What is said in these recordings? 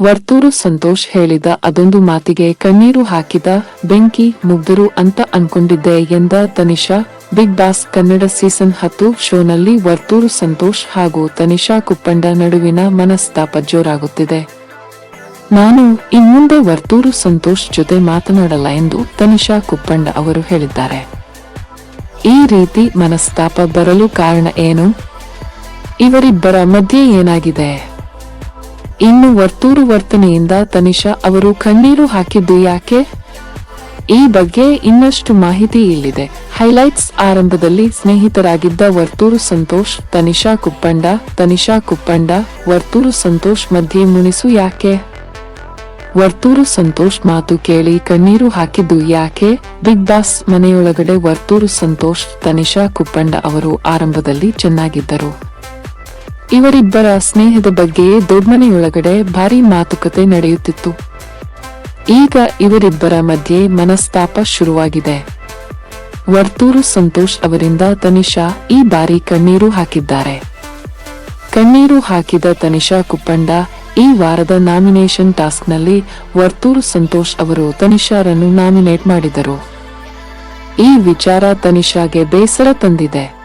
ವರ್ತೂರು ಸಂತೋಷ್ ಹೇಳಿದ ಅದೊಂದು ಮಾತಿಗೆ ಕಣ್ಣೀರು ಹಾಕಿದ, ಬೆಂಕಿ ಮುಗ್ಧರು ಅಂತ ಅನ್ಕೊಂಡಿದ್ದೆ ಎಂದ Tanisha. Bigg Boss Kannada season ಹತ್ತು ಶೋನಲ್ಲಿ ವರ್ತೂರು ಸಂತೋಷ್ ಹಾಗೂ ತನಿಷಾ ಕುಪ್ಪಂಡ ನಡುವಿನ ಮನಸ್ತಾಪ ಜೋರಾಗುತ್ತಿದೆ. ನಾನು ಇನ್ಮುಂದೆ ವರ್ತೂರು ಸಂತೋಷ್ ಜೊತೆ ಮಾತನಾಡಲ್ಲ ಎಂದು ತನಿಷಾ ಕುಪ್ಪಂಡ ಅವರು ಹೇಳಿದ್ದಾರೆ. ಈ ರೀತಿ ಮನಸ್ತಾಪ ಬರಲು ಕಾರಣ ಏನು? ಇವರಿಬ್ಬರ ಮಧ್ಯೆ ಏನಾಗಿದೆ? ಇನ್ನು ವರ್ತೂರು ವರ್ತನೆಯಿಂದ ತನಿಷಾ ಅವರು ಕಣ್ಣೀರು ಹಾಕಿದ್ದು ಯಾಕೆ? ಈ ಬಗ್ಗೆ ಇನ್ನಷ್ಟು ಮಾಹಿತಿ ಇಲ್ಲಿದೆ. ಹೈಲೈಟ್ಸ್ ಆರಂಭದಲ್ಲಿ ಸ್ನೇಹಿತರಾಗಿದ್ದ ವರ್ತೂರು ಸಂತೋಷ್, ತನಿಷಾ ಕುಪ್ಪಂಡ ತನಿಷಾ ಕುಪ್ಪಂಡ, ವರ್ತೂರು ಸಂತೋಷ್ ಮಧ್ಯೆ ಮುನಿಸು ಯಾಕೆ? ವರ್ತೂರು ಸಂತೋಷ್ ಮಾತು ಕೇಳಿ ಕಣ್ಣೀರು ಹಾಕಿದ್ದು ಯಾಕೆ? ಬಿಗ್ ಬಾಸ್ ಮನೆಯೊಳಗಡೆ ವರ್ತೂರು ಸಂತೋಷ್, ತನಿಷಾ ಕುಪ್ಪಂಡ ಅವರು ಆರಂಭದಲ್ಲಿ ಚೆನ್ನಾಗಿದ್ದರು. ಇವರಿಬ್ಬರ ಸ್ನೇಹದ ಬಗ್ಗೆಯೇ ದೊಡ್ಡಮನೆಯೊಳಗಡೆ ಭಾರಿ ಮಾತುಕತೆ ನಡೆಯುತ್ತಿತ್ತು. ಈಗ ಇವರಿಬ್ಬರ ಮಧ್ಯೆ ಮನಸ್ತಾಪ ಶುರುವಾಗಿದೆ. ವರ್ತೂರು ಸಂತೋಷ್ ಅವರಿಂದ ತನಿಷಾ ಈ ಬಾರಿ ಕಣ್ಣೀರು ಹಾಕಿದ್ದಾರೆ. ಕಣ್ಣೀರು ಹಾಕಿದ ತನಿಷಾ ಕುಪ್ಪಂಡ ಈ ವಾರದ ನಾಮಿನೇಷನ್ ಟಾಸ್ಕ್ನಲ್ಲಿ ವರ್ತೂರು ಸಂತೋಷ್ ಅವರು ತನಿಷಾರನ್ನು ನಾಮಿನೇಟ್ ಮಾಡಿದರು. ಈ ವಿಚಾರ ತನಿಷಾಗೆ ಬೇಸರ ತಂದಿದೆ.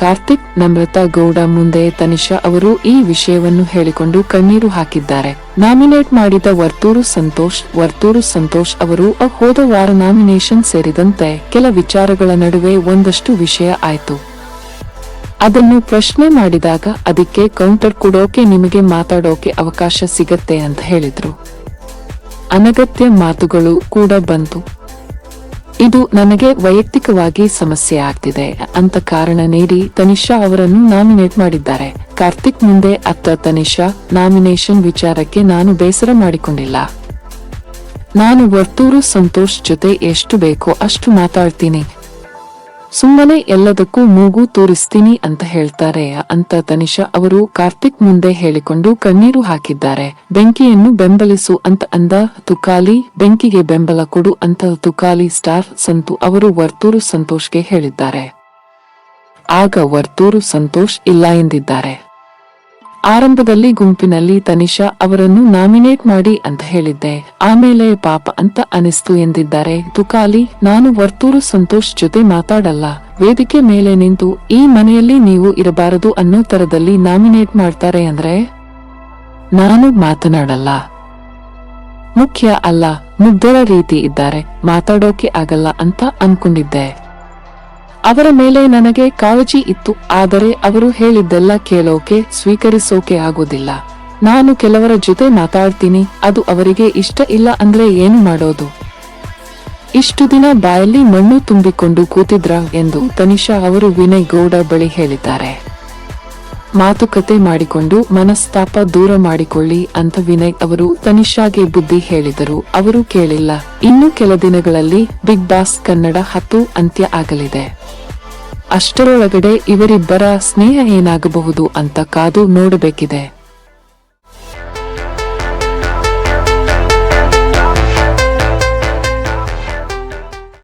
ಕಾರ್ತಿಕ್, ನಮ್ರತಾ ಗೌಡ ಮುಂದೆ ತನಿಷಾ ಅವರು ಈ ವಿಷಯವನ್ನು ಹೇಳಿಕೊಂಡು ಕಣ್ಣೀರು ಹಾಕಿದ್ದಾರೆ. ನಾಮಿನೇಟ್ ಮಾಡಿದ ವರ್ತೂರು ಸಂತೋಷ್ ವರ್ತೂರು ಸಂತೋಷ್ ಅವರು ಹೋದ ವಾರ ನಾಮಿನೇಷನ್ ಸೇರಿದಂತೆ ಕೆಲ ವಿಚಾರಗಳ ನಡುವೆ ಒಂದಷ್ಟು ವಿಷಯ ಆಯ್ತು. ಅದನ್ನು ಪ್ರಶ್ನೆ ಮಾಡಿದಾಗ ಅದಕ್ಕೆ ಕೌಂಟರ್ ಕೊಡೋಕೆ ನಿಮಗೆ ಮಾತಾಡೋಕೆ ಅವಕಾಶ ಸಿಗತ್ತೆ ಅಂತ ಹೇಳಿದ್ರು. ಅನಗತ್ಯ ಮಾತುಗಳು ಕೂಡ ಬಂತು. ಇದು ನನಗೆ ವೈಯಕ್ತಿಕವಾಗಿ ಸಮಸ್ಯೆ ಆಗ್ತಿದೆ. ಅಂತ ಕಾರಣ ನೀಡಿ ತನಿಷಾ ಅವರನ್ನು ನಾಮಿನೇಟ್ ಮಾಡಿದ್ದಾರೆ. ಕಾರ್ತಿಕ್ ಮುಂದೆ ಅತ್ತ ತನಿಷಾ ನಾಮಿನೇಷನ್ ವಿಚಾರಕ್ಕೆ ನಾನು ಬೇಸರ ಮಾಡಿಕೊಂಡಿಲ್ಲ. ನಾನು ವರ್ತೂರು ಸಂತೋಷ್ ಜೊತೆ ಎಷ್ಟು ಬೇಕೋ ಅಷ್ಟು ಮಾತಾಡ್ತೀನಿ. ಸುಮ್ಮನೆ ಎಲ್ಲದಕ್ಕೂ ಮೂಗು ತೋರಿಸ್ತೀನಿ ಅಂತ ಹೇಳ್ತಾರೆ. ಅಂತ ತನಿಷಾ ಅವರು ಕಾರ್ತಿಕ್ ಮುಂದೆ ಹೇಳಿಕೊಂಡು ಕಣ್ಣೀರು ಹಾಕಿದ್ದಾರೆ. ಬೆಂಕಿಯನ್ನು ಬೆಂಬಲಿಸು ಅಂತ ಅಂದ ತುಕಾಲಿ. ಬೆಂಕಿಗೆ ಬೆಂಬಲ ಕೊಡು ಅಂತ ತುಕಾಲಿ ಸ್ಟಾರ್ ಸಂತು ಅವರು ವರ್ತೂರು ಸಂತೋಷ್ಗೆ ಹೇಳಿದ್ದಾರೆ. ಆಗ ವರ್ತೂರು ಸಂತೋಷ್ ಇಲ್ಲ ಎಂದಿದ್ದಾರೆ. ಆರಂಭದಲ್ಲಿ ಗುಂಪಿನಲ್ಲಿ ತನಿಷಾ ಅವರನ್ನು ನಾಮಿನೇಟ್ ಮಾಡಿ ಅಂತ ಹೇಳಿದ್ದೆ. ಆಮೇಲೆ ಪಾಪ ಅಂತ ಅನಿಸ್ತು ಎಂದಿದ್ದಾರೆ. ತುಕಾಲಿ ನಾನು ವರ್ತೂರು ಸಂತೋಷ್ ಜೊತೆ ಮಾತಾಡಲ್ಲ. ವೇದಿಕೆ ಮೇಲೆ ನಿಂತು, ಈ ಮನೆಯಲ್ಲಿ ನೀವು ಇರಬಾರದು ಅನ್ನೋ ತರದಲ್ಲಿ ನಾಮಿನೇಟ್ ಮಾಡ್ತಾರೆ ಅಂದ್ರೆ? ನಾನು ಮಾತನಾಡಲ್ಲ. ಮುಖ್ಯ ಅಲ್ಲ, ಮುಗ್ಧರ ರೀತಿ ಇದ್ದಾರೆ. ಮಾತಾಡೋಕೆ ಆಗಲ್ಲ ಅಂತ ಅನ್ಕೊಂಡಿದ್ದೆ. ಅವರ ಮೇಲೆ ನನಗೆ ಕಾಳಜಿ ಇತ್ತು, ಆದರೆ ಅವರು ಹೇಳಿದ್ದೆಲ್ಲ ಕೇಳೋಕೆ, ಸ್ವೀಕರಿಸೋಕೆ ಆಗೋದಿಲ್ಲ. ನಾನು ಕೆಲವರ ಜೊತೆ ಮಾತಾಡ್ತೀನಿ, ಅದು ಅವರಿಗೆ ಇಷ್ಟ ಇಲ್ಲ ಅಂದ್ರೆ ಏನು ಮಾಡೋದು? ಇಷ್ಟು ದಿನ ಬಾಯಲ್ಲಿ ಮಣ್ಣು ತುಂಬಿಕೊಂಡು ಕೂತಿದ್ರ ಎಂದು ತನಿಷಾ ಅವರು ವಿನಯ್ ಗೌಡ ಬಳಿ ಹೇಳಿದ್ದಾರೆ. ಮಾತುಕತೆ ಮಾಡಿಕೊಂಡು ಮನಸ್ತಾಪ ದೂರ ಮಾಡಿಕೊಳ್ಳಿ ಅಂತ ವಿನಯ್ ಅವರು ತನಿಷಾಗೆ ಬುದ್ಧಿ ಹೇಳಿದರು. ಅವರು ಕೇಳಿಲ್ಲ, ಇನ್ನು ಕೆಲ ದಿನಗಳಲ್ಲಿ ಬಿಗ್ ಬಾಸ್ ಕನ್ನಡ ಹತ್ತು ಅಂತ್ಯ ಆಗಲಿದೆ. ಅಷ್ಟರೊಳಗಡೆ ಇವರಿಬ್ಬರ ಸ್ನೇಹ ಏನಾಗಬಹುದು ಅಂತ ಕಾದು ನೋಡಬೇಕಿದೆ.